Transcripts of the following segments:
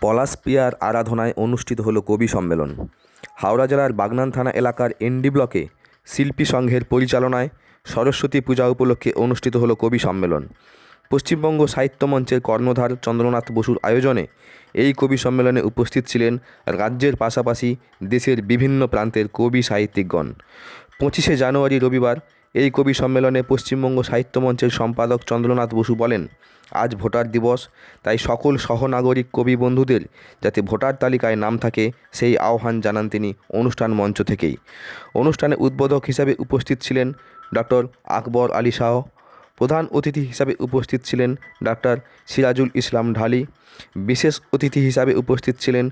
পলাশ peer আরাধনায় অনুষ্ঠিত হলো কবি সম্মেলন। হাওড়া জেলার বাগনান থানা এলাকার এনডি ব্লকে শিল্পী সংঘের পরিচালনায় সরস্বতী পূজা উপলক্ষে অনুষ্ঠিত হলো কবি সম্মেলন। পশ্চিমবঙ্গ সাহিত্য মঞ্চের কর্ণধার চন্দ্রনাথ বসুর আয়োজনে এই কবি সম্মেলনে উপস্থিত ছিলেন রাজ্যের পাশাপাশি দেশের বিভিন্ন প্রান্তের কবি সাহিত্যিকগণ। পঁচিশে জানুয়ারি রবিবার এই কবি সম্মেলনে পশ্চিমবঙ্গ সাহিত্য মঞ্চের সম্পাদক চন্দ্রনাথ বসু বলেন, আজ ভোটার দিবস, তাই সকল সহনাগরিক কবি বন্ধুদের যাতে ভোটার তালিকায় নাম থাকে, সেই আহ্বান জানান তিনি অনুষ্ঠান মঞ্চ থেকেই। অনুষ্ঠানে উদ্বোধক হিসাবে উপস্থিত ছিলেন ডক্টর আকবর আলী শাহ, প্রধান অতিথি হিসাবে উপস্থিত ছিলেন ডাক্তার সিরাজুল ইসলাম ঢালি, বিশেষ অতিথি হিসাবে উপস্থিত ছিলেন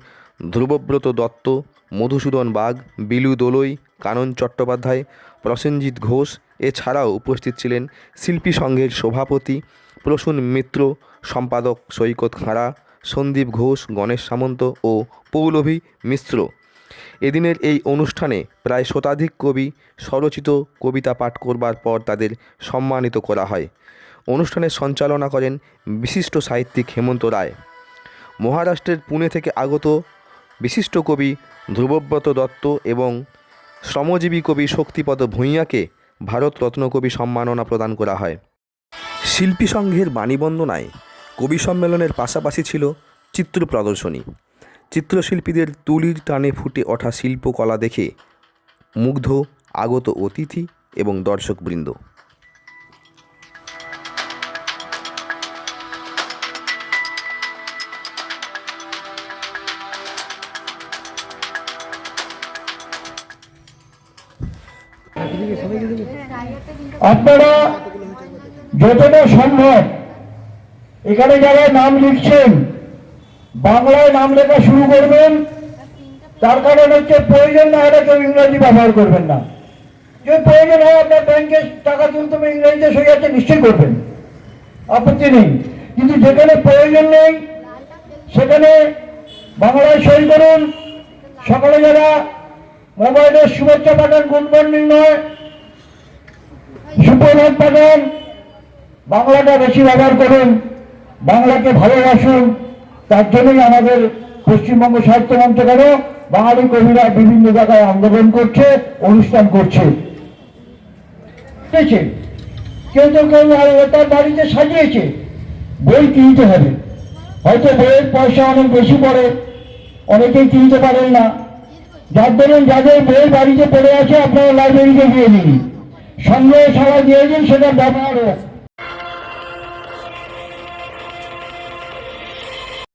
ধ্রুবব্রত দত্ত, মধুসূদন বাগ, বিলু দোলই, কানন চট্টোপাধ্যায়, প্রসেনজিৎ ঘোষ এছাড়াও উপস্থিত ছিলেন শিল্পী সংঘের সভাপতি প্রসূন মিত্র, সম্পাদক সৈকত খাঁড়া, সন্দীপ ঘোষ, গণেশ সামন্ত ও পৌলভী মিশ্র। এদিনের এই অনুষ্ঠানে প্রায় শতাধিক কবি স্বরচিত কবিতা পাঠ করবার পর তাদের সম্মানিত করা হয়। অনুষ্ঠানের সঞ্চালনা করেন বিশিষ্ট সাহিত্যিক হেমন্ত রায়। মহারাষ্ট্রের পুনে থেকে আগত বিশিষ্ট কবি ধ্রুবব্রত দত্ত এবং শ্রমজীবী কবি শক্তিপদ ভূঁইয়াকে ভারতরত্ন কবি সম্মাননা প্রদান করা হয়। শিল্পী সংঘের বাণীবন্দনায় কবি সম্মেলনের পাশাপাশি ছিল চিত্র প্রদর্শনী। চিত্রশিল্পীদের তুলির টানে ফুটে ওঠা শিল্পকলা দেখে মুগ্ধ আগত অতিথি এবং দর্শকবৃন্দ। আপনারা যতটা সম্ভব এখানে যারা নাম লিখছেন, বাংলায় নাম লেখা শুরু করবেন। তার কারণ হচ্ছে প্রয়োজন না হলে কেউ ইংরাজি ব্যবহার করবেন না। যদি প্রয়োজন হয় আপনার ব্যাংকে টাকা তুলতে হবে, ইংরেজিতে সই আছে, নিশ্চয়ই করবেন। আপত্তি নেই। কিন্তু যেখানে প্রয়োজন নেই, সেখানে বাংলায় সই করুন। সকালে যারা মোবাইলের শুভেচ্ছা পাঠান মর্নিং নয়। সুপ্রভাত পাঠান। বাংলাটা বেশি ব্যবহার করুন, বাংলাকে ভালোবাসুন, তার জন্যই আমাদের পশ্চিমবঙ্গ সাহিত্য কেন? বাঙালি কবিরা বিভিন্ন জায়গায় আন্দোলন করছে, অনুষ্ঠান করছে? কেউ তো কেউ তার বাড়িতে সাজিয়েছে। বই কিনতে হবে। হয়তো বইয়ের পয়সা অনেক বেশি পড়ে, অনেকেই কিনতে পারেন না। যার ধরুন যাদের বই বাড়িতে পড়ে আছে আপনারা লাইব্রেরিতে দিয়ে দিন সঙ্গে সবাই দিয়ে দিন সেটা ব্যবহার হোক।